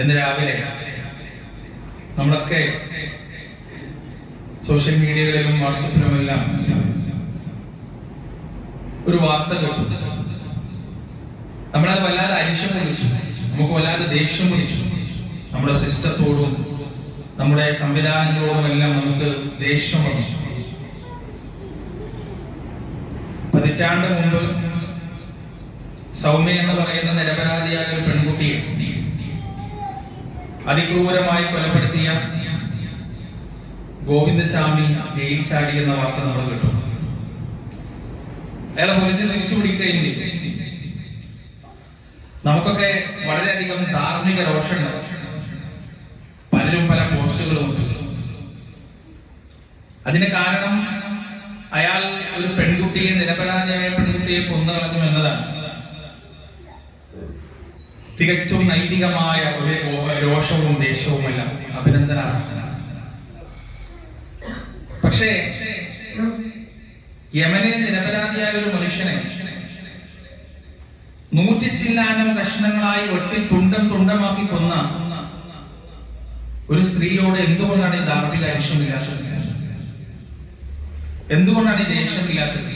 ഇന്ന് രാവിലെ നമ്മളൊക്കെ സോഷ്യൽ മീഡിയകളിലും വാട്സപ്പിലുമെല്ലാം ഒരു വാർത്ത കേട്ടു. നമ്മളത് വല്ലാതെ അരിശം വിളിച്ചു നമുക്ക് വല്ലാതെ ദേഷ്യം വിളിച്ചു നമ്മുടെ സിസ്റ്റത്തോടും നമ്മുടെ സംവിധാനങ്ങളോടും എല്ലാം നമുക്ക് ദേഷ്യം വന്നു. പതിറ്റാണ്ട് മുമ്പ് സൗമ്യ എന്ന് പറയുന്ന നിരപരാധിയായ ഒരു പെൺകുട്ടിയെ അതിക്രൂരമായി കൊലപ്പെടുത്തിയ ഗോവിന്ദചാമി ജയിൽ ചാടി എന്ന വാർത്ത നമ്മൾ കേട്ടു. അയാളെ പോലീസ് തിരിച്ചു പിടിക്കുകയും ചെയ്തു. നമുക്കൊക്കെ വളരെയധികം ധാർമ്മിക രോഷമുണ്ട് പലരും പല പോസ്റ്റുകളും അതിന് കാരണം അയാൾ ഒരു പെൺകുട്ടിയെ നിരപരാധിയായ പെൺകുട്ടിയെ കൊന്നു കളഞ്ഞു എന്നതാണ്. തികച്ചും നൈതികമായ ഒരു രോഷവും ദേഷ്യവുമല്ല. അഭിനന്ദനാർഹനാണ് പക്ഷേ യമനിലെ നിരപരാധിയായ ഒരു മനുഷ്യനെ നൂറ്റിച്ചില്ലാനം കഷ്ണങ്ങളായി ഒട്ടി തുണ്ടം തുണ്ടമാക്കി കൊന്ന ഒരു സ്ത്രീയോട് എന്തുകൊണ്ടാണ് ഈ ധാർമ്മിക അരിശമില്ലാത്തത് എന്തുകൊണ്ടാണ് ഈ ദേഷ്യമില്ലാത്തത്?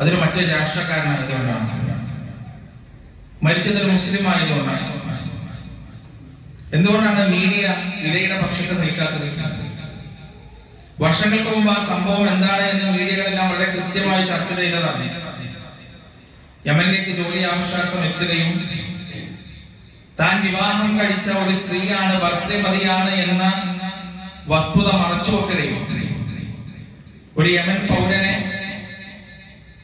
അതൊരു മറ്റൊരു രാഷ്ട്രക്കാരനായതുകൊണ്ടാണ്. മരിച്ചതൊരു മുസ്ലിം ആയതുകൊണ്ടാണ്. എന്തുകൊണ്ടാണ് മീഡിയ ഇരയുടെ പക്ഷത്ത് നിൽക്കാത്തത്? വർഷങ്ങൾക്ക് മുമ്പ് ആ സംഭവം എന്താണ് എന്ന് മീഡിയകളെല്ലാം വളരെ കൃത്യമായി ചർച്ച ചെയ്തതാണ്. യമനിലേക്ക് ജോലി ആവശ്യാർത്ഥം എത്തുകയും താൻ വിവാഹം കഴിച്ച ഒരു സ്ത്രീയാണ് ഭർത്തൃമതിയാണ് എന്ന വസ്തുത മറച്ചു വെക്കുകയും ഒരു യമൻ പൗരനെ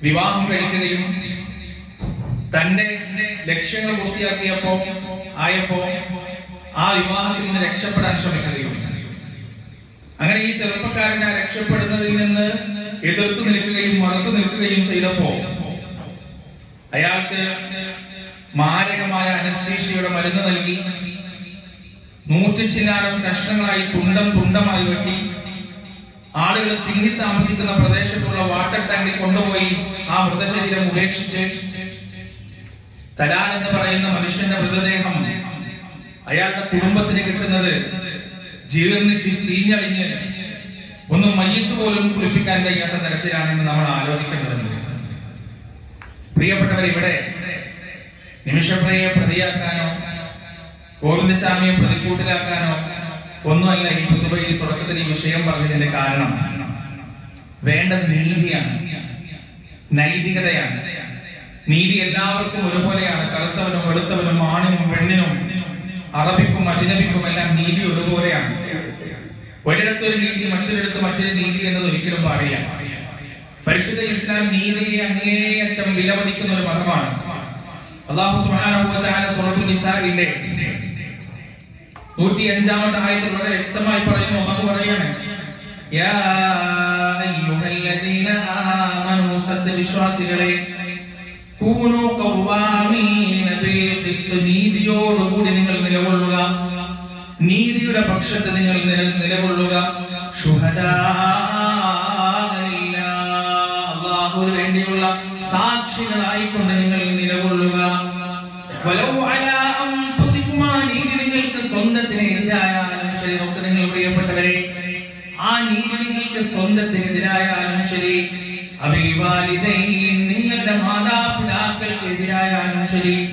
വിവാഹം കഴിക്കുകയും തന്റെ ലക്ഷ്യങ്ങൾ പൂർത്തിയാക്കിയപ്പോ ആയപ്പോ ആ വിവാഹത്തിൽ നിന്ന് രക്ഷപ്പെടാൻ ശ്രമിക്കുകയും. അങ്ങനെ ഈ ചെറുപ്പക്കാരനെ രക്ഷപ്പെടുന്നതിൽ നിന്ന് എതിർത്തു നിൽക്കുകയും മറത്തു നിൽക്കുകയും ചെയ്തപ്പോ അയാൾക്ക് മാരകമായ അനസ്തീഷയുടെ മരുന്ന് നൽകി. നൂറ്റിച്ചില്ലാനം കഷ്ണങ്ങളായി തുണ്ടം തുണ്ടമായി വെട്ടി. ആളുകൾ തിങ്ങി താമസിക്കുന്ന പ്രദേശത്തുള്ള വാട്ടർ ടാങ്കിൽ കൊണ്ടുപോയി ആ മൃതശരീരം ഉപേക്ഷിച്ച് തലാൽ എന്ന് പറയുന്ന മനുഷ്യന്റെ മൃതദേഹം അയാളുടെ കുടുംബത്തിന് കിട്ടുന്നത് ജീർണിച്ച് ചീഞ്ഞളിഞ്ഞ് ഒന്നും മയ്യത്ത് പോലും കുളിപ്പിക്കാൻ കഴിയാത്ത തരത്തിലാണെന്ന് നമ്മൾ ആലോചിക്കേണ്ടതുണ്ട്. പ്രിയപ്പെട്ടവർ ഇവിടെ നിമിഷപ്രിയെ പ്രതിയാക്കാനോ ഗോവിന്ദസ്വാമിയെ പ്രതിക്കൂട്ടിലാക്കാനോ ഒന്നുമല്ല ഈ പുതുവയിൽ തുടക്കത്തിൽ ഈ വിഷയം പറഞ്ഞതിന്റെ കാരണം. വേണ്ടത് നീതിയാണ് നൈതികതയാണ്. നീതി എല്ലാവർക്കും ഒരുപോലെയാണ്. കറുത്തവനും വെളുത്തവനും ആണിനും പെണ്ണിനും അറബിക്കും അജിനബിക്കും എല്ലാം നീതി ഒരുപോലെയാണ്. ഒരിടത്ത് ഒരു നീതി മറ്റൊരിടത്ത് മറ്റൊരു നീതി എന്നത് ഒരിക്കലും പാടില്ല. പരിശുദ്ധ ഇസ്ലാം നീതിയെ അങ്ങേയറ്റം വിലമതിക്കുന്ന ഒരു മതമാണ്. അള്ളാഹു തആല സൂറത്തുൽ നിസാഇലെ നൂറ്റി അഞ്ചാമത്തെ ആയത്തിൽ വളരെ വ്യക്തമായി പറയുന്നു അള്ളാഹു പറയാണ് യാ അയ്യുഹല്ലദീന ആമനൂ സത്യവിശ്വാസികളെ ഖിസ്ത് നീതിയോടുകൂടി നിങ്ങൾ നിലകൊള്ളുക. നീതിയുടെ പക്ഷത്ത് നിങ്ങൾ നില- നിലകൊള്ളുക. അള്ളാഹുവിന് വേണ്ടിയുള്ള സാക്ഷികളായിക്കൊണ്ട് നിങ്ങൾ നിലകൊള്ളുക. നീതി നിങ്ങൾക്ക് സ്വന്തത്തിന് എതിരായാലും ശരി. നോക്ക് നിങ്ങൾ പ്രിയപ്പെട്ടവരെ ആ നീതി നിങ്ങൾക്ക് സ്വന്തത്തിനെതിരായാലും ശരി. നിങ്ങളുടെ മാതാപിതാക്കൾക്കെതിരായാലും ശരി.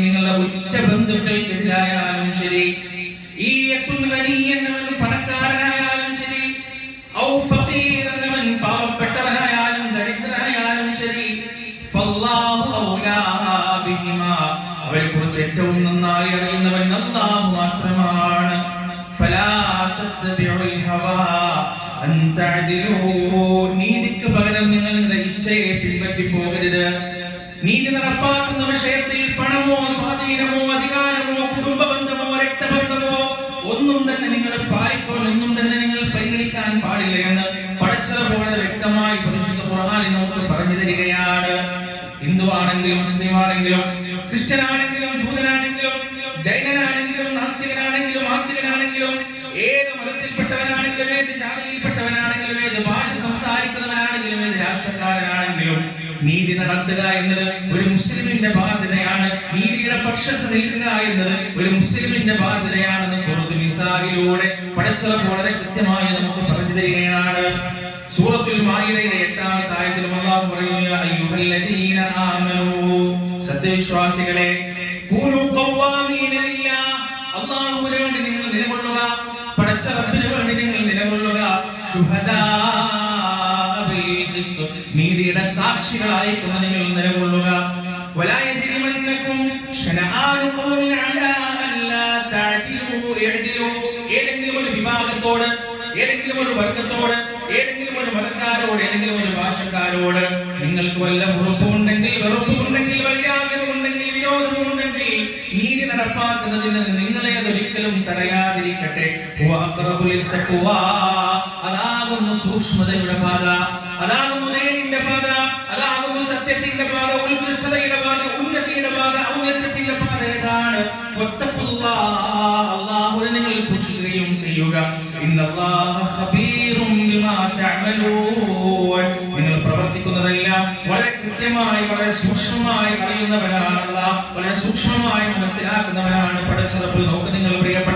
നിങ്ങളുടെ ഉച്ച ബന്ധുക്കൾക്കെതിരായാലും ശരി. ഈ എന്നവൻ പണക്കാരനായാലും ശരി. എന്നവൻ പാവപ്പെട്ടവനായാലും ദരിദ്രനായാലും ശരി. അവരെ കുറിച്ച് ഏറ്റവും നന്നായി അറിയുന്നവൻ അല്ലാഹു മാത്രമാണ്. ഫലാ തത്തബിഉൽ ഹവാ. നീതിക്ക് പകരം നിങ്ങൾ ഇച്ഛയെ പിൻപറ്റി പോകരുത് നീതി നടപ്പാക്കുന്ന വിഷയത്തിൽ പണമോ സ്വാധീനമോ അധികാരമോ കുടുംബ ബന്ധമോ രക്തബന്ധമോ ഒന്നും തന്നെ നിങ്ങൾ പാലിക്കോ ഒന്നും തന്നെ നിങ്ങൾ പരിഗണിക്കാൻ പാടില്ല എന്ന് പടച്ചത് പോലെ വ്യക്തമായി പരിശുദ്ധ ഖുർആനിൽ പറഞ്ഞു തരികയാണ്. ഹിന്ദു ആണെങ്കിലും മുസ്ലിം ആണെങ്കിലും നടത്തുക എന്നത് ഒരു മുസ്ലിമിന്റെ ബാധ്യതയാണ്. നീതിയുടെ പക്ഷത്ത് നിൽക്കുക എന്നത് ഒരു മുസ്ലിമിന്റെ ബാധ്യതയാണെന്ന് സൂറത്തുൽ നിസായിലൂടെ പടച്ചറപ്പ് വളരെ കൃത്യമായി നമുക്ക് പറഞ്ഞു തരികയാണ്. സൂറത്തുൽ മായിദയുടെ എട്ടാമത്തെ ആയത്തിൽ അല്ലാഹു പറയുന്നു അയ്യുഹല്ലദീന ആമനൂ. സത്യവിശ്വാസികളെ കൂനു ഖവ്വാമീന ലില്ലാഹ്. അല്ലാഹുവിന് വേണ്ടി നിങ്ങൾ നിലകൊള്ളുക പടച്ച റബ്ബിന് വേണ്ടി നിങ്ങൾ നിലകൊള്ളുക. ശുഹദാ ക്രിസ്തു നീതിയുടെ സാക്ഷികളായിക്കൊണ്ട് നിങ്ങൾ നിലകൊള്ളുക. ഏതെങ്കിലും ഒരു വിഭാഗത്തോട് ഏതെങ്കിലും ഒരു വർഗത്തോട് ഏതെങ്കിലും ഒരു മതക്കാരോട് ഏതെങ്കിലും ഒരു ഭാഷക്കാരോട് നിങ്ങൾക്ക് വല്ല ഉറപ്പുമുണ്ടെങ്കിൽ വെറുപ്പുമുണ്ടെങ്കിൽ വൈരാഗ്യമുണ്ടെങ്കിൽ വിരോധമുണ്ടെങ്കിൽ നീതി നടപ്പാക്കുന്നതിന് നിങ്ങളെ അതൊരിക്കലും തടയാതിരിക്കട്ടെ അതാ സൂക്ഷ്മതയുടെ പാത. അതാണ് നേരിന്റെ പാത അതാണ് സത്യത്തിന്റെ പാത ഉത്കൃഷ്ടതയുടെ പാത ഉന്നതിയുടെ പാത ഔന്നത്യത്തിന്റെ പാത ഏതാണ്. അല്ലാഹുവിനെ നിങ്ങൾ സൂക്ഷിക്കുകയും ചെയ്യുക. നിങ്ങൾ പ്രവർത്തിക്കുന്നതെല്ലാം വളരെ കൃത്യമായി വളരെ സൂക്ഷ്മമായി അറിയുന്നവനാണ് വളരെ സൂക്ഷ്മമായി മനസ്സിലാക്കുന്നവനാണ് പഠിച്ചത്. നോക്ക് നിങ്ങൾ പ്രിയപ്പെട്ടവരെ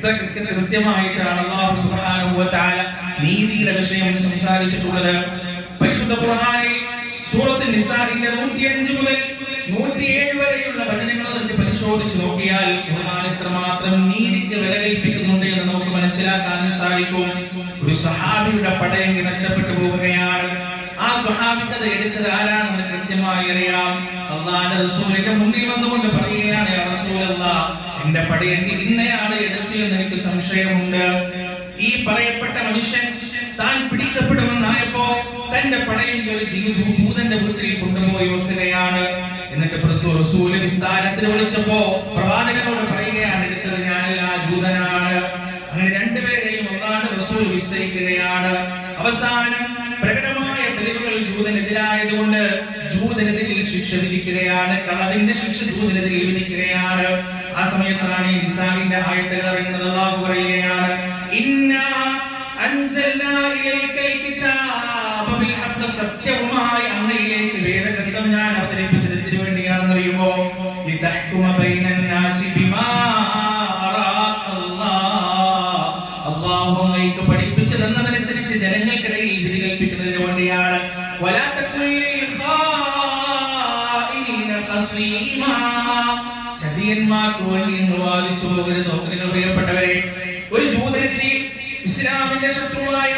എത്ര കൃത്യ കൃത്യമായിട്ടാണ് അല്ലാഹു സുബ്ഹാനഹു വ തആല നീതിയുടെ വിഷയം സംസാരിച്ചിട്ടുള്ളത്. പരിശുദ്ധ ഖുർആനിൽ സൂറത്ത് നിസാഇന്റെ 105 മുതൽ 107 വരെയുള്ള വചനങ്ങൾ എടുത്ത് പരിശോധിച്ച് നോക്കിയാൽ ഖുർആൻ എത്രമാത്രം നീതിക്ക് വില കൽപ്പിക്കുന്നുണ്ട് എന്ന് നമുക്ക് മനസ്സിലാക്കാൻ സാധിക്കും. ഒരു സഹാബിയുടെ പടയെങ്കിൽ നഷ്ടപ്പെട്ടു പോവുകയാണ്. ആ സ്വഹാബിക്ക് അത് എടുത്തത് ആരാണെന്ന് കൃത്യമായി അറിയാം. അള്ളാന്റെ റസൂലിന്റെ മുന്നിൽ വന്നുകൊണ്ട് പറയുകയാണ് "യാ റസൂലല്ലാഹ്, എന്റെ പടയെങ്കിൽ ഇന്നയാണ് എടുത്തു എന്ന് എനിക്ക് സംശയമുണ്ട്. ഈ പറയപ്പെട്ട മനുഷ്യൻ താൻ പിടിക്കപ്പെടുമെന്നായപ്പോ തന്റെ പടയെങ്കിൽ ഒരു വീട്ടിൽ കൊണ്ടുപോയി വെക്കുകയാണ്. എന്നിട്ട് റസൂൽ വിസ്താരത്തിന് വിളിച്ചപ്പോ പ്രവാചകനോട് പറയുകയാണ് എടുത്തത് ഞാനല്ല ജൂതനാണ്. അങ്ങനെ രണ്ടുപേരെയും ഒന്നാണ് റസൂൽ വിസ്തരിക്കുകയാണ്. അവസാനം ജൂതനെതിരിൽ ശിക്ഷ വിധിക്കുകയാണ്. കളവിന്റെ ശിക്ഷ ജൂതനെതിരിൽ വിധിക്കുകയാണ്. ആ സമയത്താണ് ഈ നിസാമിന്റെ ആയത്തുകൾ ഇറങ്ങുന്നത് അള്ളാഹു പറയുകയാണ് ഇന്നാ അൻസൽനാ ഇലൈക്കൽ കിതാബ ബിൽ ഹഖ്. സത്യവുമായി അങ്ങയിലേക്ക് വേദഗ്രന്ഥം ഞാൻ അവതരിപ്പിച്ചത് എന്തിനു വേണ്ടിയാണെന്നറിയുമോ ലിതഹ്കുമ ബൈനൻ നാസി ബിമാ അറാക്കല്ലാഹ് അള്ളാഹു അങ്ങയ്ക്ക് പഠിപ്പിച്ചു തന്നതനുസരിച്ച് എന്ന് വാദിച്ചു പോകരുത് നോക്ക് നിങ്ങൾ പ്രിയപ്പെട്ടവരെ ഒരു ജൂതനെതിരെ ഇസ്ലാമിന്റെ ശത്രുവായ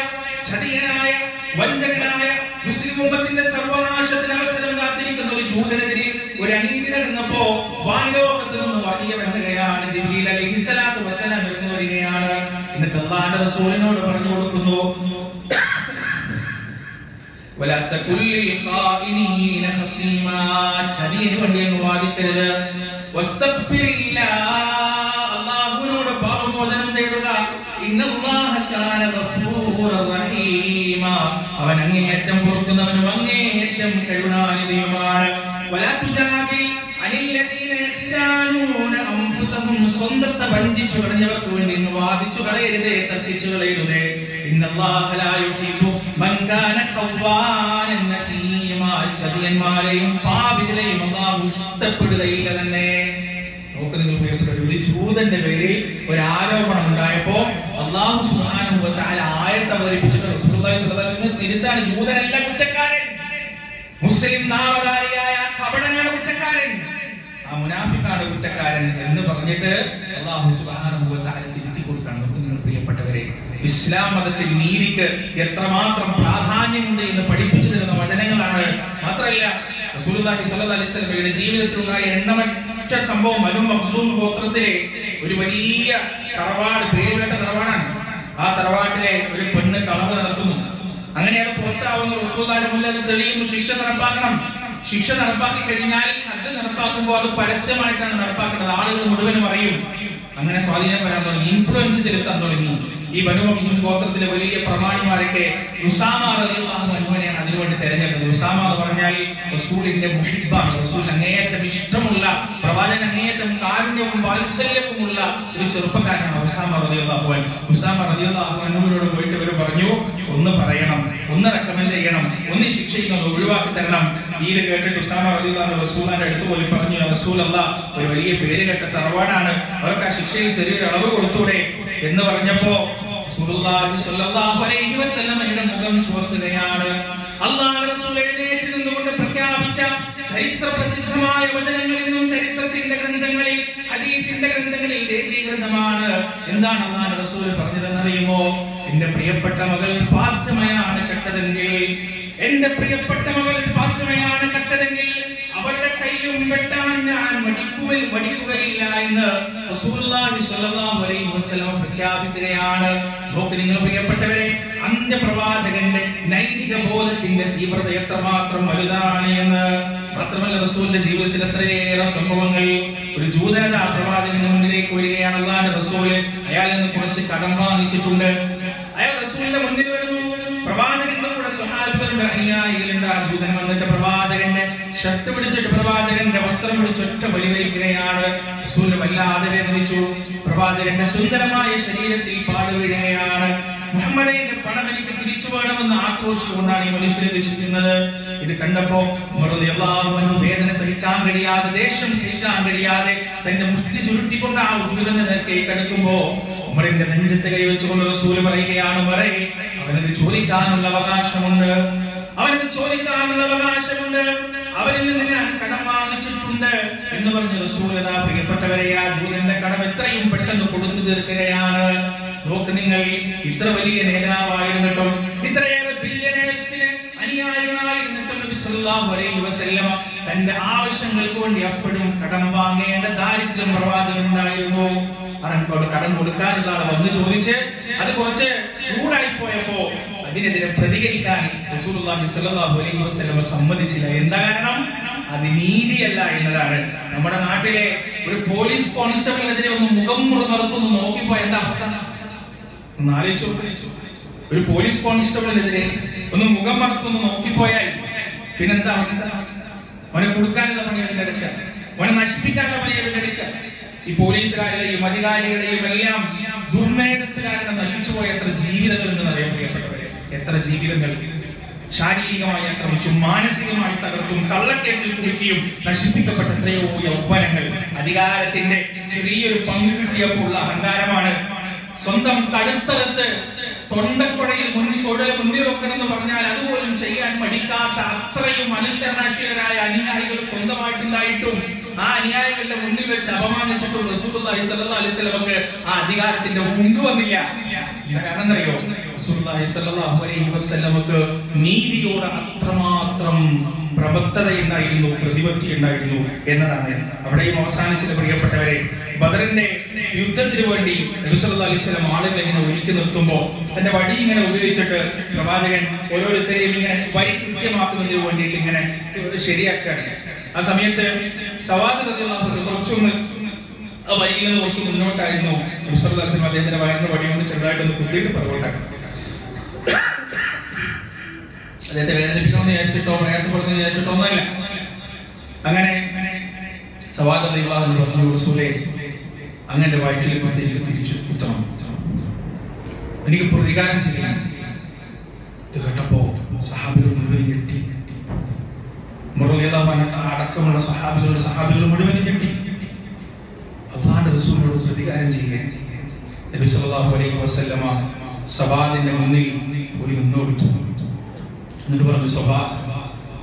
ചതിയനായ വഞ്ചകനായ മുസ്ലിം ഉമ്മത്തിന്റെ സർവനാശത്തിന് അവസരം കാത്തിരിക്കുന്ന ഒരു ജൂതനെതിരെ ഒരു അനീതി നടന്നപ്പോ വാനിലോകത്ത് നിന്ന് വഹിയ വരികയാണ് ജിബ്രീൽ അലൈഹിസ്സലാത്തു വസ്സലാം ഇറങ്ങി വരികയാണ് എന്നിട്ട് അള്ളാഹുവിന്റെ റസൂലിനോട് പറഞ്ഞു കൊടുക്കുന്നു ولا تكن للخائنين خصيما ചതിയന് വേണ്ടി അങ്ങ് വാദിക്കരുത് واستغفر الله അവൻ അങ്ങേയറ്റം പൊറുക്കുന്നവനും അങ്ങേയറ്റം കരുണാനിധിയുമാണ്. സ്വന്തത്തെ വഞ്ചിച്ചു കളഞ്ഞവർക്ക് വേണ്ടി ഇന്ന് വാദിച്ചു കളയരുതേ തർക്കിച്ചു കളയരുതേ. ചതിയന്മാരെയും പാപികളെയും അള്ളാഹു ഇഷ്ടപ്പെടുകയില്ല തന്നെ. നോക്ക് നിങ്ങൾ ജൂതന്റെ പേരിൽ ഒരു ആരോപണം ഉണ്ടായപ്പോ അള്ളാഹു വ ആയത്ത് അവതരിപ്പിച്ചിട്ട് തിരുത്താണ് ജൂതനല്ല കുറ്റക്കാരൻ. മുസ്ലിം നാമധാരിയായ കപടനാണ് കുറ്റക്കാരൻ. ആ മുനാഫിക്കാണ് കുറ്റക്കാരൻ എന്ന് പറഞ്ഞിട്ട് അള്ളാഹു തആല തിരുത്തി കൊടുക്കണം നിങ്ങൾ പ്രിയപ്പെട്ടവരെ. ഇസ്ലാം മതത്തിൽ നീതിക്ക് എത്രമാത്രം പ്രാധാന്യമുണ്ട് എന്ന് പഠിപ്പിച്ചു തരുന്ന വചനങ്ങളാണ്. മാത്രമല്ല റസൂലുള്ളാഹി സ്വല്ലല്ലാഹു അലൈഹി വസല്ലമയുടെ ജീവിതത്തിലുണ്ടായ എണ്ണമറ്റ സംഭവം മനു മഫ്സൂം ഗോത്രത്തിലെ ഒരു വലിയ തറവാട് പേരുകേട്ട തറവാടാണ്. ആ തറവാട്ടിലെ ഒരു പെണ്ണ് കളവ് നടത്തുന്നു. അങ്ങനെ അത് പുറത്താവുന്ന റസൂദാരമില്ല അത് തെളിയുന്നു ശിക്ഷ നടപ്പാക്കണം. ശിക്ഷ നടപ്പാക്കി കഴിഞ്ഞാൽ അത് നടപ്പാക്കുമ്പോൾ അത് പരസ്യമായിട്ടാണ് നടപ്പാക്കേണ്ടത്. ആളുകൾ മുഴുവനും അറിയും. അങ്ങനെ സ്വാധീനം വരാൻ തുടങ്ങി ഇൻഫ്ലുവൻസ് ചെലുത്താൻ തുടങ്ങി. ഈ ബനുവംശം ഗോത്രത്തിലെ വലിയ പ്രമാണിമാരൊക്കെ അൻഹുവിനെയാണ് അതിനുവേണ്ടി തെരഞ്ഞെടുത്തത്. ഉസാമ എന്ന് പറഞ്ഞാൽ റസൂലിന്റെ മുഹിബാണ് റസൂൽ അങ്ങേയറ്റം ഇഷ്ടമുള്ള പ്രവാചകൻ അങ്ങേയറ്റം കാരുണ്യവും വാത്സല്യവും ഉള്ള ഒരു ചെറുപ്പക്കാരനാണ് ഉസാമ അൻഹു. ഉസാമ റളിയല്ലാഹു അൻഹുവിനോട് പോയിട്ട് ഇവർ പറഞ്ഞു ഒന്ന് പറയണം ഒന്ന് റെക്കമെൻഡ് ചെയ്യണം ഒന്ന് ശിക്ഷിക്കുന്നത് ഒഴിവാക്കി തരണം. ഇത് കേട്ടിട്ട് ഉസാമ റളിയല്ലാഹു റസൂലിന്റെ അടുത്ത് പോയി പറഞ്ഞു "യാ റസൂലല്ലാ ഒരു വലിയ പേര് കേട്ട തറവാടാണ്. അവർക്ക് ആ ശിക്ഷയിൽ ചെറിയൊരു അളവ് കൊടുത്തൂടെ? എന്ന് പറഞ്ഞപ്പോ റസൂലുള്ളാഹി മുഖം ചുവക്കുകയാണ് അള്ളാഹു റസൂൽ എഴുന്നേറ്റ് നിന്നുകൊണ്ട് പ്രഖ്യാപിച്ച ചരിത്ര പ്രസിദ്ധമായ വചനങ്ങളിൽ നിന്നും ചരിത്രത്തിന്റെ ഗ്രന്ഥങ്ങളിൽ ഹദീസിന്റെ ഗ്രന്ഥങ്ങളിൽ രേഖീകൃതമാണ്. എന്താണ് അള്ളാഹു റസൂൽ പറഞ്ഞതെന്നറിയുമോ? എന്റെ പ്രിയപ്പെട്ട മകൾ ഫാത്തിമയാണ് കെട്ടതെങ്കിൽ എന്റെ പ്രിയപ്പെട്ട മകൾ ഫാത്തിമയാണ് കട്ടതെങ്കിൽ അവരുടെ കയ്യും വെട്ടാൻ ഞാൻ മടിക്കുവിൽ മടിക്കുകയില്ല എന്ന് പ്രഖ്യാപിക്കുകയാണ്. നോക്ക് നിങ്ങൾ പ്രിയപ്പെട്ടവരെ അന്ത്യപ്രവാചകന്റെ നൈതിക ബോധത്തിന്റെ തീവ്രത എത്രമാത്രം വലുതാണ് എന്ന്. മാത്രമല്ല റസൂലിന്റെ ജീവിതത്തിൽ എത്രയേറെ സംഭവങ്ങൾ ഒരു ജൂതനത പ്രവാചകന്റെ മുന്നിലേക്ക് വരികയാണ്. അള്ളാന്റെ റസൂൽ അയാളിൽ നിന്ന് കുറച്ച് കടം വാങ്ങിച്ചിട്ടുണ്ട്. അയാൾ റസൂലിന്റെ മുന്നിൽ വരുന്നു. സ്വഹാബികളുടെ അനുയായികളുണ്ട് ആ ജൂതൻ വന്നിട്ട് പ്രവാചകന്റെ ഷർട്ട് പിടിച്ചിട്ട് പ്രവാചകന്റെ വസ്ത്രം പിടിച്ചൊറ്റ വലിവലിക്കുകയാണ്. റസൂൽ വല്ലാതെ വേദനിച്ചു. പ്രവാചകന്റെ സുന്ദരമായ ശരീരത്തിൽ പാടുവീഴുകയാണ് എന്റെ പണം എനിക്ക് തിരിച്ചു വേണമെന്ന് ആക്രോശിച്ചുകൊണ്ടാണ് ഈ മനുഷ്യരെ രക്ഷിക്കുന്നത്. ഇത് കണ്ടപ്പോ റളിയല്ലാഹു വേദന സഹിക്കാൻ കഴിയാതെ ദേഷ്യം സഹിക്കാൻ കഴിയാതെ തന്റെ മുഷ്ടി ചുരുട്ടിക്കൊണ്ട് ആ ഉജൂതന്റെ നേർക്കേക്ക് അടുക്കുമ്പോ ഉമറിന്റെ നെഞ്ചത്തെ കൈവച്ചുകൊണ്ട് റസൂൽ പറയുകയാണ് വരെ അവനത് ചോദിക്കാനുള്ള അവകാശമുണ്ട്. അവനത് ചോദിക്കാനുള്ള അവകാശമുണ്ട്. അവരിൽ നിന്ന് ഞാൻ കടം വാങ്ങിച്ചിട്ടുണ്ട് എന്ന് പറഞ്ഞ റസൂലത പ്രിയപ്പെട്ടവരെ ആ ജൂതന്റെ കടം എത്രയും പെട്ടെന്ന് കൊടുത്തു തീർക്കുകയാണ്. നോക്ക് നിങ്ങൾ ഇത്ര വലിയ നേതാവായിരുന്നിട്ടും ഇത്രയേറെ ബില്യനേഴ്സിന് അനുയായികളായിരുന്നിട്ടും തന്റെ ആവശ്യങ്ങൾക്ക് വേണ്ടി അപ്പോഴും കടം വാങ്ങേണ്ട ദാരിദ്ര്യം പ്രവാചകനുണ്ടായിരുന്നു. അവനോട് കടം കൊടുക്കാനുള്ള വന്ന് ചോദിച്ച് അത് കുറച്ച് ചൂടായി പോയപ്പോ അതിനെതിരെ പ്രതികരിക്കാൻ റസൂലുള്ളാഹി സ്വല്ലല്ലാഹു അലൈഹി വസല്ലം സമ്മതിച്ചില്ല. എന്താ കാരണം? അത് നീതിയല്ല എന്നതാണ്. നമ്മുടെ നാട്ടിലെ ഒരു പോലീസ് കോൺസ്റ്റബിളിനെതിരെ ഒന്ന് മുഖം മുറുന്നറുത്തൊന്ന് നോക്കിപ്പോ എന്താ അവസ്ഥ? ഒരു പോലീസ് കോൺസ്റ്റബിളിനെതിരെ ഒന്ന് മുഖം മറത്തൊന്ന് നോക്കിപ്പോയാൽ പിന്നെന്താ അവസ്ഥ? അവനെ കൊടുക്കാനുള്ള പണി അവന്റെ എടുക്കുക അവനെ നശിപ്പിക്കാനുള്ള പണി എടുക്കുക ഈ പോലീസുകാരുടെയും അധികാരികളുടെയും എല്ലാം ദുർമേധസ്സുകാരനെ നശിച്ചുപോയ എത്ര ജീവിതങ്ങൾ എന്ന് അറിയപ്പെട്ടു എത്ര ജീവിതങ്ങൾ? ശാരീരികമായി ആക്രമിച്ചും മാനസികമായി തകർത്തും കള്ളക്കേസിൽ കുടുക്കിയും നശിപ്പിക്കപ്പെട്ട എത്രയോ യൗവനങ്ങൾ അധികാരത്തിന്റെ ചെറിയൊരു പങ്ക് കിട്ടിയപ്പോൾ അഹങ്കാരമാണ് സ്വന്തം കഴുത്തറുത്ത് തൊണ്ടക്കുഴയിൽ മുന്നിൽ കുഴൽ മുന്നിൽ വെക്കണമെന്ന് പറഞ്ഞാൽ അതുപോലും ചെയ്യാൻ മടിക്കാത്ത അത്രയും അനുസരണശീലരായ അനുയായികൾ സ്വന്തമായിട്ടുണ്ടായിട്ടും ആ അനുയായികളുടെ മുന്നിൽ വെച്ച് അപമാനിച്ചിട്ടും റസൂലി വസല്ലമക്ക് ആ അധികാരത്തിന്റെ കൊണ്ടുവന്നില്ല കാരണം അറിയോ നീതിയോട് അത്രമാത്രം പ്രബദ്ധതയുണ്ടായിരുന്നു പ്രതിപത്തി ഉണ്ടായിരുന്നു എന്നതാണ്. അവിടെയും അവസാനിച്ചത് പ്രിയപ്പെട്ടവരെ ബദറിന്റെ യുദ്ധത്തിന് വേണ്ടി നബി അലിസ്ലം ആളുകളെ ഇങ്ങനെ ഒരുക്കി നിർത്തുമ്പോൾ തന്റെ വടി ഇങ്ങനെ ഉപയോഗിച്ചിട്ട് പ്രവാചകൻ ഓരോരുത്തരെയും ഇങ്ങനെ വരി കൃത്യമാക്കുന്നതിന് വേണ്ടിയിട്ട് ഇങ്ങനെ ശരിയാക്കുകയാണ്. ആ സമയത്ത് സവാദ് കുറച്ചൊന്ന് ആ വരിയിൽ കുറച്ച് മുന്നോട്ടായിരുന്നു. നബി അലിസ്ലം അദ്ദേഹത്തിന്റെ വയറിന് വടി കൊണ്ട് ചെറുതായിട്ടൊന്ന് കുത്തിയിട്ട് പുറകോട്ടാക്കി. അദ്ദേഹത്തെ വേദനിപ്പിക്കണമെന്ന് വിചാരിച്ചിട്ടോ പ്രയാസപ്പെടുന്നു വിചാരിച്ചിട്ടോ ഒന്നുമില്ല. അങ്ങനെ സവാദ ദൈവാഹു പറഞ്ഞു റസൂലേ അങ്ങനെ വയറ്റിൽ പ്രത്യേകിച്ച് തിരിച്ചു കുത്തണം. എനിക്ക് പ്രതികാരം ചെയ്യാൻ ഇത് കേട്ടപ്പോ സഹാബികൾ മുഴുവൻ ഞെട്ടി. മുറലിയതാവാൻ അടക്കമുള്ള സഹാബികളുടെ സഹാബികൾ മുഴുവൻ ഞെട്ടി. അള്ളാന്റെ റസൂലിനോട് പ്രതികാരം ചെയ്യുകയും നബി സല്ലല്ലാഹു അലൈഹി വസല്ലമ സവാദിന്റെ മുന്നിൽ ഒരു നിന്നോടുത്തു എന്നിട്ട് പറഞ്ഞു സഭാ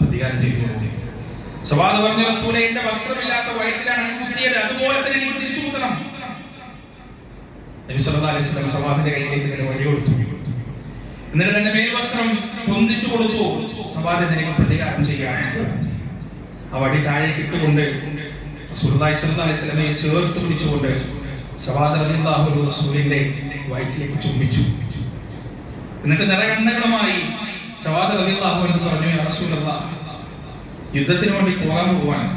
പ്രതികാരം ചെയ്തു. സവാദ് പറഞ്ഞു റസൂലെ എന്റെ വസ്ത്രമില്ലാത്ത വയറ്റിലാണ് കുത്തിയത്. അതുപോലെ തന്നെ എനിക്ക് തിരിച്ചു കുത്തണം. നബി സല്ലല്ലാഹു അലൈഹി വസല്ലം സവാദിന്റെ കയ്യിലേക്ക് ഇങ്ങനെ വഴി കൊടുത്തു. എന്നിട്ട് തന്റെ മേൽവസ്ത്രം പൊന്തിച്ചു കൊടുത്തു. എനിക്ക് പ്രതികാരം ചെയ്യാൻ ആ വടി താഴേക്ക് ഇട്ടുകൊണ്ട് വസല്ലമയെ ചേർത്ത് പിടിച്ചുകൊണ്ട് സവാദ് റളിയല്ലാഹു റസൂലിന്റെ വയറ്റിലേക്ക് ചുംബിച്ചു. എന്നിട്ട് നിറകണ്ണകളുമായി എന്ന് പറഞ്ഞു യുദ്ധത്തിന് വേണ്ടി പോകാൻ പോവാണ്.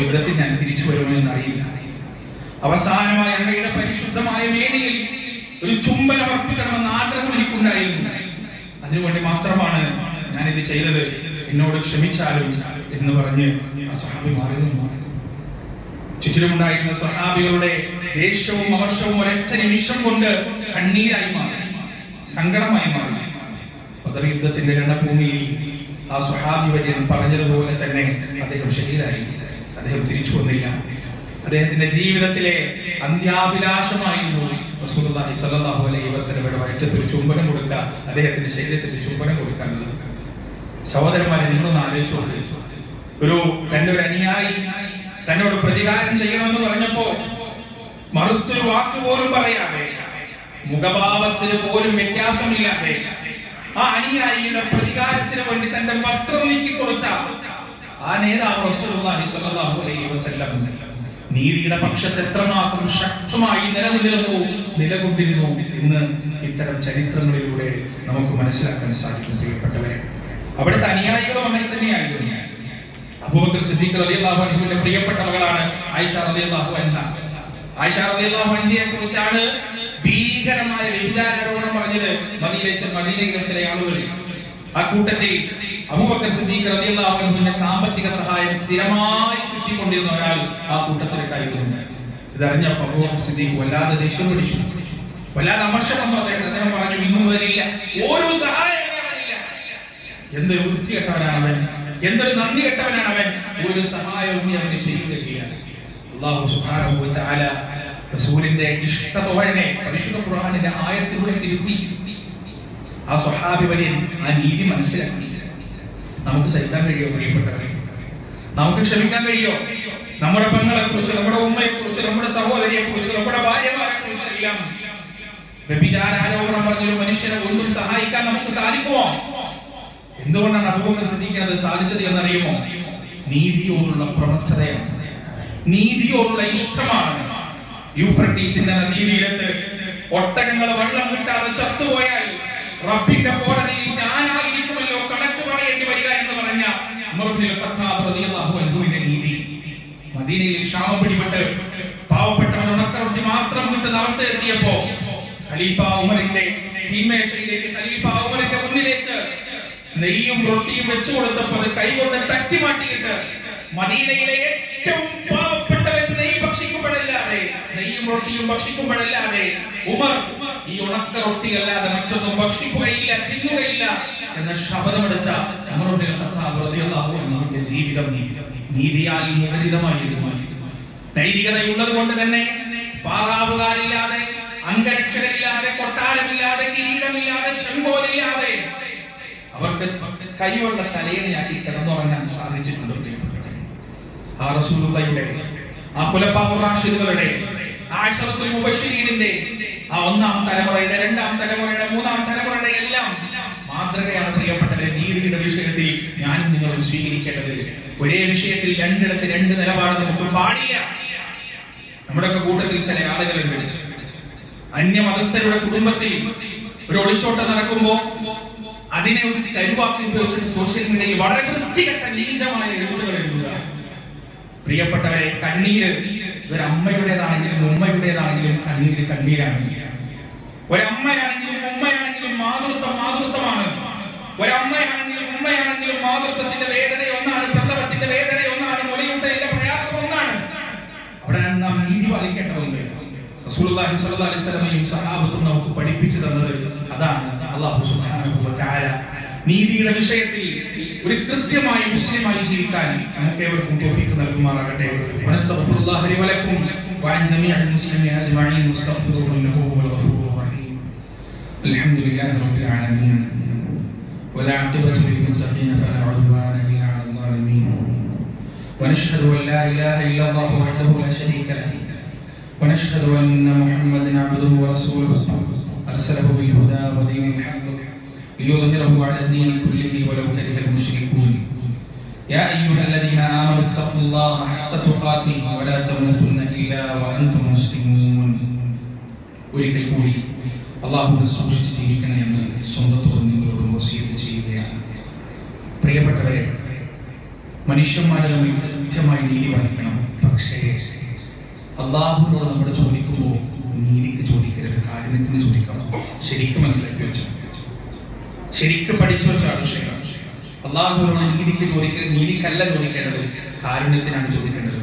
യുദ്ധത്തിൽ ഞാൻ തിരിച്ചു വരുമെന്ന് അറിയില്ല അവസാനമായി അങ്ങയുടെ പരിശുദ്ധമായ മേനയിൽ ഒരു ചുംബനം അർപ്പിക്കണമെന്ന ആഗ്രഹം എനിക്കുണ്ടായിരുന്നു. അതിനുവേണ്ടി മാത്രമാണ് ഞാൻ ഇത് ചെയ്തത്. എന്നോട് ക്ഷമിച്ചാലും എന്ന് പറഞ്ഞ് ചുറ്റിലുമുണ്ടായിരുന്ന സഹാബികളുടെ ദേഷ്യവും അവർഷവും ഒരൊറ്റ നിമിഷം കൊണ്ട് കണ്ണീരായി മാറി സങ്കടമായി മാറി. ബദർ യുദ്ധത്തിന്റെ രണഭൂമിയിൽ ആ സുഹാബി വര്യൻ പറഞ്ഞതുപോലെ തന്നെ അദ്ദേഹം ഷഹീദായി. അദ്ദേഹം തിരിച്ചു വന്നില്ല. അദ്ദേഹത്തിന്റെ ജീവിതത്തിലെ അന്ത്യാഭിലാഷമായിരുന്നു റസൂലുള്ളാഹി സ്വല്ലല്ലാഹു അലൈഹി വസല്ലമയുടെ വയറ്റത്തിൽ ചുംബനം കൊടുക്കുക അദ്ദേഹത്തിന്റെ ശരീരത്തിൽ ചുംബനം കൊടുക്കാനുള്ളത് സഹോദരന്മാരെ നിങ്ങളൊന്ന് ആലോചിച്ചു ഒരു തന്റെ ഒരു അനുയായി തന്നോട് പ്രതികാരം ചെയ്യണമെന്ന് പറഞ്ഞപ്പോ മറുത്തൊരു വാക്ക് പോലും പറയാതെ മുഖഭാവത്തിന് പോലും വ്യത്യാസമില്ലാതെ ആ അനുയായിയുടെ പ്രതികാരത്തിന് വേണ്ടി തന്റെ വസ്ത്രം നീക്കി കൊടുത്ത ആ നേതാവ് നീതിയുടെ പക്ഷത്ത് എത്രമാത്രം ശക്തമായി നിലനിന്നിരുന്നു നിലകൊണ്ടിരുന്നു എന്ന് ഇത്തരം ചരിത്രങ്ങളിലൂടെ നമുക്ക് മനസ്സിലാക്കാൻ സാധിക്കും പ്രിയപ്പെട്ടവരെ. അവിടുത്തെ അനുയായികളും അങ്ങനെ തന്നെയായിരുന്നു. അബൂബക്കർ സിദ്ദീഖ് റളിയല്ലാഹു അൻഹുവിന്റെ പ്രിയപ്പെട്ട മകളാണ് ആയിഷ റളിയല്ലാഹു അൻഹ. ആയിഷ റളിയല്ലാഹു അൻഹയെ കുറിച്ചാണ് ഭീകരമായ വ്യഭിചാരോപണം പറഞ്ഞത് മദീനയിലെ മദീനയിലെ ചില ആളുകൾ. ആ കൂട്ടത്തിൽ അബൂബക്കർ സിദ്ദീഖ് റളിയല്ലാഹു അൻഹുവിന്റെ സാമ്പത്തിക സഹായം സ്ഥിരമായി കിട്ടിക്കൊണ്ടിരുന്ന ഒരാൾ ആ കൂട്ടത്തിലുണ്ടായിരുന്നു ഇതറിഞ്ഞ അബൂബക്കർ സിദ്ദീഖ് വല്ലാതെ ദേഷ്യം പിടിച്ചു. വല്ലാതെ അമർഷം വന്നു അദ്ദേഹം അദ്ദേഹം പറഞ്ഞു ഇന്നു മുതലില്ല ഓരോ സഹായം എന്തൊരു വൃത്തി കെട്ടവനാണ് അവൻ എന്തൊരു നന്ദി കെട്ടവനാണ് അവൻ ഒരു സഹായവും അവന് ചെയ്യുക ചെയ്യാൻ അള്ളാഹു സുബ്ഹാനഹു വതആല തആല റസൂലിന്റെ ഇഷ്ടതോഴനെ പരിശുദ്ധ ഖുർആനിന്റെ ആയത്തിലൂടെ തിരുത്തി ആ സ്വഹാബി വലിയ ആ നീതി മനസ്സിലാക്കി. നമുക്ക് സഹിക്കാൻ കഴിയോ പ്രിയപ്പെട്ടവരെ? നമുക്ക് ക്ഷമിക്കാൻ കഴിയോ? നമ്മുടെ പെങ്ങളെ കുറിച്ച് നമ്മുടെ ഉമ്മയെ കുറിച്ച് നമ്മുടെ സഹോദരിയെ കുറിച്ച് നമ്മുടെ ഭാര്യമാരെ കുറിച്ച് എല്ലാം വ്യഭിചാര പറഞ്ഞൊരു മനുഷ്യനെ ഒന്നും സഹായിക്കാൻ നമുക്ക് സാധിക്കുമോ? എന്തുകൊണ്ടാണ് അബൂബക്കർ ശ്രദ്ധിക്കാൻ അത് സാധിച്ചത് എന്നറിയുമോ? നീതിയോടുള്ള പ്രവൃത്തതയാണ് നീതിയോടുള്ള ഇഷ്ടമാണ്. യൂഫ്രട്ടീസിന്റെ നദീതീരത്ത് ഒട്ടകങ്ങൾ വെള്ളം കിട്ടാതെ ചത്തുപോയാൽ റബ്ബിന്റെ കോടതിയിൽ ഞാനായിരിക്കുമല്ലോ കണക്ക് പറയേണ്ടി വരിക എന്ന് പറഞ്ഞ നീതി. മദീനയിൽ ക്ഷാമം പിടിപെട്ട് പാവപ്പെട്ടവൻ മാത്രം ഖലീഫ ഉമറിന്റെ ഖലീഫ ഉമറിന്റെ കൈകൊണ്ട് തട്ടി മാറ്റിയിട്ട് മദീനയിലെ ഏറ്റവും പാവപ്പെട്ടവൻ നെയ്യ് ഭക്ഷിക്കുമ്പോഴല്ലാതെ നെയ്യും റൊട്ടിയും ഭക്ഷിക്കുമ്പോഴല്ലാതെ ഉമർ ഈ ഉണക്ക റൊട്ടി അല്ലാതെ മറ്റൊന്നും ഭക്ഷിക്കുകയില്ല തിന്നുകയില്ല എന്ന ശപഥമെടുത്ത ഉമർ ഇബ്നുൽ ഖത്താബ് റളിയല്ലാഹു അൻഹുവിന്റെ ജീവിതം നീതിയാൽ മുഖരിതമായിരുന്നു നൈതികതയുള്ളത് കൊണ്ട് തന്നെ പാറാവുകാരില്ലാതെ അംഗരക്ഷകരില്ലാതെ കൊട്ടാരമില്ലാതെ കിരീടമില്ലാതെ ചെങ്കോലില്ലാതെ അവർക്ക് കൈയുള്ള തലയണയാക്കി കിടന്നുറങ്ങാൻ സാധിച്ചിട്ടുണ്ട്. ആ റസൂലുള്ളയുടെ ആ ഖുലഫാഉർ റാഷിദുകളുടെ ആ അശറത്തുൽ മുബശ്ശിരീനിന്റെ ആ ഒന്നാം തലമുറയുടെ രണ്ടാം തലമുറയുടെ മൂന്നാം തലമുറയുടെ എല്ലാം മാതൃകയാണ് പ്രിയപ്പെട്ടവരെ നീതിയുടെ വിഷയത്തിൽ ഞാൻ നിങ്ങളും സ്വീകരിക്കേണ്ടത്. ഒരേ വിഷയത്തിൽ രണ്ടിടത്ത് രണ്ട് നിലപാട് നമുക്ക് പാടില്ല. നമ്മുടെ കൂട്ടത്തിൽ ചില ആളുകളുണ്ട്. അന്യമതസ്ഥരുടെ കുടുംബത്തിൽ ഒരു ഒളിച്ചോട്ടം നടക്കുമ്പോ അതിനെ ഒരു കരുവാക്കി ഉപയോഗിച്ചിട്ട് സോഷ്യൽ മീഡിയയിൽ വളരെ വൃത്തികെട്ട നീചമായ എഴുത്തുകൾ പ്രിയപ്പെട്ടവരെ കണ്ണീര് ഒരു അമ്മയുടേതാണെങ്കിലും ഉമ്മയുടേതാണെങ്കിലും കണ്ണീര് കണ്ണീരാണ്. ഒരമ്മയാണെങ്കിലും ഉമ്മയാണെങ്കിലും മാതൃത്വം മാതൃത്വമാണ്. ഒരമ്മയാണെങ്കിലും ഉമ്മയാണെങ്കിലും മാതൃത്വത്തിന്റെ വേദന ഒന്നാണ് പ്രസവത്തിന്റെ വേദന ഒന്നാണ് മുലയൂട്ടലിന്റെ പ്രയാസം ഒന്നാണ്. അവിടെ നാം നീതി പാലിക്കേണ്ടതുണ്ട്. റസൂലുള്ളാഹി സ്വല്ലല്ലാഹി അലൈഹി നമുക്ക് പഠിപ്പിച്ചു തന്നത് അതാണ്. അള്ളാഹു സുബ്ഹാനഹു നീതിയുടെ വിഷയത്തിൽ ഒരു കൃത്യമായ മുസ്ലിമായി ജീവിക്കാൻ നമുക്ക് ഏവർക്കും തോഫിക്ക് നൽകുമാറാകട്ടെ വനസ്തഫുല്ലാഹി വലക്കും وعن جميع المسلمين اجمعين واستغفروه انه هو الغفور الرحيم الحمد لله رب العالمين ولا عقبة للمتقين فلا عدوان الا على الظالمين ونشهد ان لا اله الا الله وحده لا شريك له ونشهد ان محمدا عبده ورسوله ارسله بالهدى ودين الحق ليظهره على الدين كله ولو كره المشركون يا أيها الذين آمنوا اتقوا الله حق تقاته ولا تموتن إلا وأنتم مسلمون ഒരിക്കൽ കൂടി അള്ളാഹുവിനെ സൂക്ഷിച്ച് ജീവിക്കണം എന്ന് സ്വന്തത്തോടും നിങ്ങളോടും വസീയത്ത് ചെയ്യുകയാണ് പ്രിയപ്പെട്ടവരെ മനുഷ്യന്മാരെ നമ്മൾ കൃത്യമായി നീതി പാലിക്കണം പക്ഷേ അള്ളാഹുവിനോട് നമ്മൾ ചോദിക്കുമ്പോൾ നീതിക്ക് ചോദിക്കരുത് കാരുണ്യത്തിന് ചോദിക്കണം ശരിക്കും മനസ്സിലാക്കി വെച്ചു ശരിക്കും പഠിച്ചു വെച്ച വിഷയം അള്ളാഹുവിനോട് നീതിക്ക് ചോദിക്ക നീതിക്കല്ല ചോദിക്കേണ്ടത് കാരുണ്യത്തിനാണ് ചോദിക്കേണ്ടത്.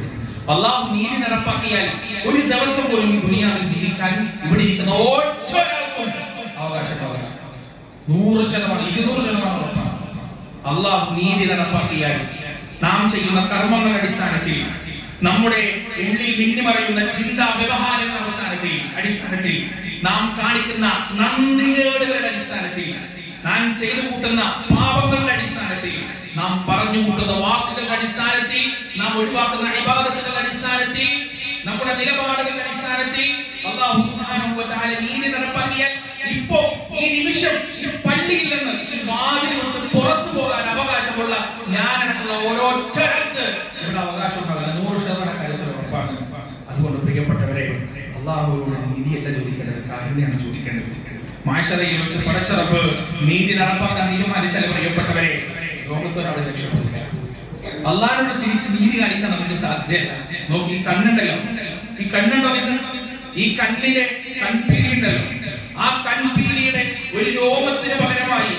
അള്ളാഹു നീതി നടപ്പാക്കിയാൽ ഒരു ദിവസം പോലും ദുനിയാവിൽ ജീവിക്കാൻ ഇവിടെ ഇരിക്കുന്ന ഒറ്റ അവകാശം നൂറ് ശതമാനം ഇരുന്നൂറ് ശതമാനം ഉറപ്പാണ്. അള്ളാഹു നീതി നടപ്പാക്കിയാൽ നാം ചെയ്യുന്ന കർമ്മങ്ങളുടെ അടിസ്ഥാനത്തിൽ നമ്മുടെ ഉള്ളിൽ മിന്നിമറയുന്ന ചിന്താ വ്യവഹാരങ്ങളുടെ അടിസ്ഥാനത്തിൽ അടിസ്ഥാനത്തിൽ നാം കാണിക്കുന്ന നന്ദികേടുകളുടെ അടിസ്ഥാനത്തിൽ നാം ചെയ്തു കൂട്ടുന്ന പാപങ്ങളുടെ അടിസ്ഥാനത്തിൽ നാം പറഞ്ഞു കൂട്ടുന്ന വാക്കുകളുടെ അടിസ്ഥാനത്തിൽ നാം ഒഴിവാക്കുന്ന അടിപാദത്തിന്റെ അടിസ്ഥാനത്തിൽ നമ്മുടെ നിലപാടുകളുടെ അടിസ്ഥാനത്തിൽ അള്ളാഹു സുബ്ഹാനഹു വ തആല നീതി നടപ്പാക്കിയാൽ ഇപ്പോ ഈ നിമിഷം പള്ളിയിൽ നിന്ന് വാതിൽ വിട്ട് പുറത്തു പോകാൻ അവകാശമുള്ള ഞാനടക്കുന്ന ഓരോരുത്തർക്ക് ഇവിടെ അവകാശം ഉണ്ടാവില്ല നൂറ് ശതമാനം കാര്യത്തിൽ ഉറപ്പാണ്. അതുകൊണ്ട് പ്രിയപ്പെട്ടവരെ അള്ളാഹുവിനോട് നീതിയല്ല ചോദിക്കേണ്ടത് കാരുണ്യാണ് ചോദിക്കേണ്ടത്. മാഷറയിൽ വെച്ച് റബ്ബ് നീതി നടപ്പാക്കാൻ തീരുമാനിച്ചാൽ പ്രിയപ്പെട്ടവരെ ലോകത്തൊരാളെ രക്ഷപ്പെടില്ല അള്ളാഹിനോട് തിരിച്ച് നീതി കാണിക്കാൻ നമുക്ക് സാധ്യത നോക്കി കണ്ണുണ്ടല്ലോ. ഈ കണ്ണുണ്ടോ ഈ കണ്ണിന്റെ കൺപീലി ഉണ്ടല്ലോ ആ കൺപീലിയുടെ ഒരു രോമത്തിന് പകരമായി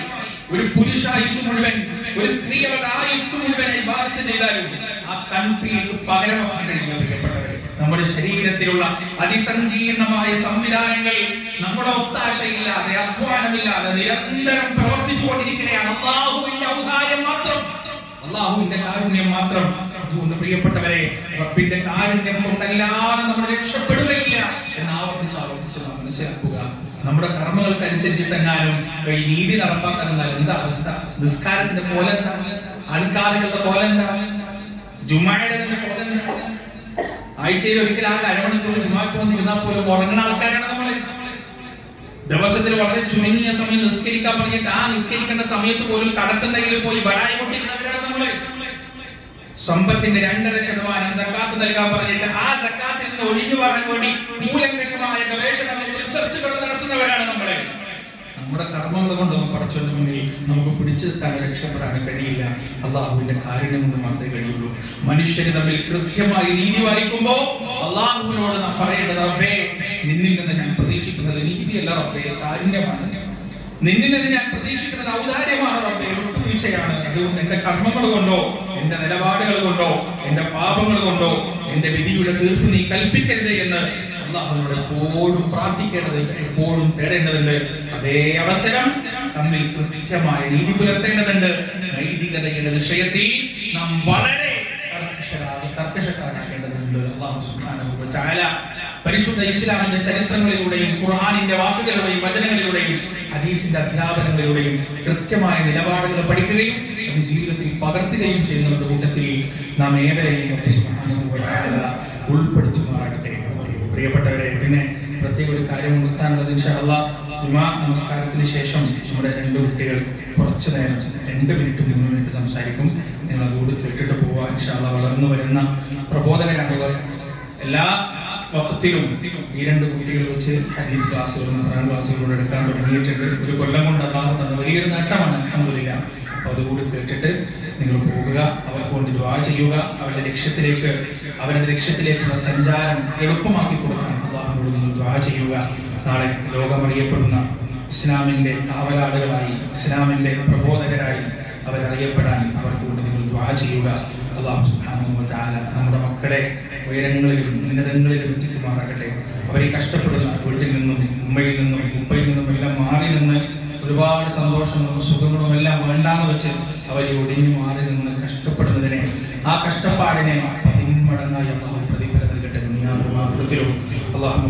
ഒരു പുരുഷ ആയുസ് മുഴുവൻ ഒരു സ്ത്രീ അവരുടെ ആയുസ് മുഴുവൻ ബാധിച്ച് ചെയ്താലും ആ കൺപീലിക്ക് പകരമാക്കാൻ കഴിയില്ല പ്രിയപ്പെട്ടവരെ. നമ്മുടെ ശരീരത്തിലുള്ള അതിസങ്കീർണമായ സംവിധാനങ്ങൾ നമ്മുടെ ഒത്താശയില്ലാതെ അധ്വാനമില്ലാതെ നിരന്തരം പ്രവർത്തിച്ചു കൊണ്ടിരിക്കുകയാണ് അള്ളാഹുവിന്റെ ഔദാര്യം മാത്രം. അള്ളാഹുവിന്റെ കാരുണ്യം മാത്രം. അതുകൊണ്ട് പ്രിയപ്പെട്ടവരെ റബ്ബിന്റെ കാരുണ്യം കൊണ്ടല്ലാതെ നമ്മൾ രക്ഷപ്പെടുകയില്ല എന്ന് ആവർത്തിച്ച് ആവർത്തിച്ച് നാം മനസ്സിലാക്കുക. നമ്മുടെ കർമ്മങ്ങൾക്ക് അനുസരിച്ചിട്ടെങ്ങാനും ഈ നീതി നടപ്പാക്കാൻ എന്താ അവസ്ഥ? നിസ്കാരത്തിന്റെ പോലെ എന്താ ആൾക്കാരുകളുടെ പോലെ എന്താ ജുമായുടെ പോലെ എന്താ ആഴ്ചയിൽ ഒരിക്കൽ അരമണിക്കൂർ ജുമാക്ക് പോകുന്ന ഇരുന്നാൽ പോലും ഉറങ്ങുന്ന ആൾക്കാരാണ് നമ്മൾ ദിവസത്തിൽ വളരെ ചുരുങ്ങിയ സമയം നിസ്കരിക്കാൻ പറഞ്ഞിട്ട് ആ നിസ്കരിക്കേണ്ട സമയത്ത് പോലും കടത്തുണ്ടെങ്കിൽ പോയി ബടായി കൊണ്ടിരുന്നവരാണ് നമ്മൾ. സമ്പത്തിന്റെ രണ്ടര ശതമാനം സക്കാത്ത് നൽകാൻ പറഞ്ഞിട്ട് ആ സക്കാത്തിൽ നിന്ന് ഒഴിഞ്ഞു പറയാൻ വേണ്ടി മൂലങ്കഷമായ ഗവേഷണങ്ങൾ റിസർച്ചുകൾ നടത്തുന്നവരാണ് നമ്മളെ. നമ്മുടെ കർമ്മങ്ങൾ കൊണ്ട് പടച്ചവന്റെ മുന്നിൽ നമുക്ക് പിടിച്ചു നിർത്താൻ രക്ഷപ്പെടാൻ കഴിയില്ല. അള്ളാഹുവിന്റെ കാരുണ്യം കൊണ്ട് മാത്രമേ കഴിയുള്ളൂ. മനുഷ്യര് തമ്മിൽ കൃത്യമായി നീതി വായിക്കുമ്പോ അള്ളാഹുവിനോട് നാം പറയേണ്ടത് റബ്ബേ നിന്നിൽ നിന്ന് ഞാൻ പ്രതീക്ഷിക്കുന്നത് നീതിയല്ല റബ്ബേ കാരുണ്യമാണ് നിന്നിൽ നിന്ന് ഞാൻ പ്രതീക്ഷിക്കുന്നത് ഔദാര്യമാണ് റബ്ബേ. വിട്ടുവീഴ്ചയാണ് അതുകൊണ്ട് എന്റെ കർമ്മങ്ങൾ കൊണ്ടോ എന്റെ നിലപാടുകൾ കൊണ്ടോ എന്റെ പാപങ്ങൾ കൊണ്ടോ എന്റെ വിധിയുടെ തീർപ്പ് നീ കൽപ്പിക്കരുത് എന്ന് അള്ളാഹുനോട് എപ്പോഴും പ്രാർത്ഥിക്കേണ്ടതുണ്ട് എപ്പോഴും തേടേണ്ടതുണ്ട്. അതേ അവസരം തമ്മിൽ കൃത്യമായ നീതി പുലർത്തേണ്ടതുണ്ട്. നൈതികതയുടെ വിഷയത്തിൽ നാം വളരെ കർക്കശരാ- കർക്കശക്കാരാക്കേണ്ടതുണ്ട് അള്ളാഹു സുബ്ഹാനഹു വ തആല പരിശുദ്ധ ഇസ്ലാമിന്റെ ചരിത്രങ്ങളിലൂടെയും ഖുർആനിന്റെ വാക്കുകളിലൂടെയും വചനങ്ങളിലൂടെയും ഹദീസിന്റെ അധ്യാപനങ്ങളിലൂടെയും കൃത്യമായ നിലപാടുകൾ പഠിക്കുകയും അത് ജീവിതത്തിൽ പകർത്തുകയും ചെയ്യുന്നവരുടെ കൂട്ടത്തിൽ നാം ഏവരെയും ഉൾപ്പെടുത്തുമാറാകട്ടെ. പ്രിയപ്പെട്ടവരെ പിന്നെ പ്രത്യേക ഒരു കാര്യം ഉണർത്താനുള്ളത് ഇൻഷാല്ല ജുമാ നമസ്കാരത്തിന് ശേഷം നമ്മുടെ രണ്ട് കുട്ടികൾ കുറച്ചു നേരം രണ്ട് മിനിറ്റ് മൂന്ന് മിനിറ്റ് സംസാരിക്കും. നിങ്ങൾ അതുകൂടി കേട്ടിട്ട് പോവാ. ഇൻഷാല്ല വളർന്നു വരുന്ന പ്രബോധകരാണ് എല്ലാ വക്തിലും ഈ രണ്ട് കുട്ടികൾ വെച്ച് ഹദീസ് ക്ലാസ്സുകളും ഖുർആൻ ക്ലാസ്സുകളും എടുക്കാൻ തുടങ്ങിയിട്ടുണ്ട്. ഒരു കൊല്ലം കൊണ്ട് അള്ളാഹു തന്ന വലിയൊരു നേട്ടമാണ് അൽഹംദുലില്ലാ. അപ്പോൾ അതുകൂടി കേട്ടിട്ട് നിങ്ങൾ പോകുക അവർക്ക് കൊണ്ട് ദ്വാ ചെയ്യുക അവരുടെ ലക്ഷ്യത്തിലേക്ക് അവരുടെ ലക്ഷ്യത്തിലേക്കുള്ള സഞ്ചാരം എളുപ്പമാക്കി കൊടുക്കാൻ അള്ളാഹുനോട് നിങ്ങൾ ദ്വാ ചെയ്യുക. നാളെ ലോകമറിയപ്പെടുന്ന ഇസ്ലാമിന്റെ കാവലാളുകളായി ഇസ്ലാമിന്റെ പ്രബോധകരായി അവരറിയപ്പെടാൻ അവർക്ക് കൊണ്ട് നിങ്ങൾ ദ്വാ ചെയ്യുക. അള്ളാഹു തആല നമ്മുടെ മക്കളെ ഉയരങ്ങളിലും ഉന്നതങ്ങളിലും എത്തിക്കുമാറാകട്ടെ. അവരെ കഷ്ടപ്പെടുന്ന വീട്ടിൽ നിന്നും ഉമ്മയിൽ നിന്നും ഉപ്പയിൽ നിന്നും എല്ലാം മാറി നിന്ന് ഒരുപാട് സന്തോഷങ്ങളും സുഖങ്ങളും എല്ലാം വേണ്ടാന്ന് വെച്ച് അവരെ ഒടിഞ്ഞു മാറി നിന്ന് കഷ്ടപ്പെടുന്നതിനെ ആ കഷ്ടപ്പാടിനെ പതിന്മടങ്ങായി അള്ളാഹു പ്രതിഫലം നൽകട്ടെ. ദുനിയാ അള്ളാഹു